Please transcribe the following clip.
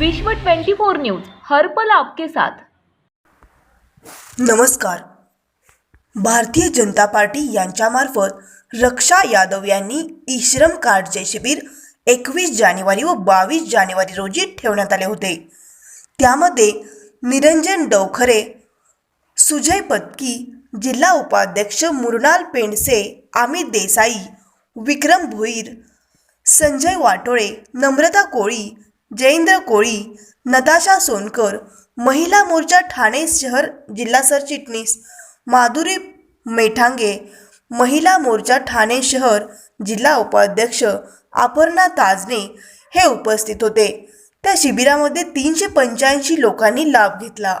विश्व 24 न्यूज हर पल आपके साथ. नमस्कार. भारतीय जनता पार्टी यांच्यामार्फत रक्षा यादव यांनी ईश्रम कार्डचे शिबिर एकवीस जानेवारी व बावीस जानेवारी रोजी ठेवण्यात आले होते. त्यामध्ये निरंजन डवखरे सुजय पत्की जिल्हा उपाध्यक्ष मुरणाल पेंडसे अमित देसाई विक्रम भोईर संजय वाटोळे नम्रता कोळी जयेंद्र कोळी नताशा सोनकर महिला मोर्चा ठाणे शहर जिल्हा सरचिटणीस माधुरी मेठांगे महिला मोर्चा ठाणे शहर जिल्हा उपाध्यक्ष अपर्णा ताजने हे उपस्थित होते. त्या शिबिरामध्ये तीनशे पंच्याऐंशी लोकांनी लाभ घेतला.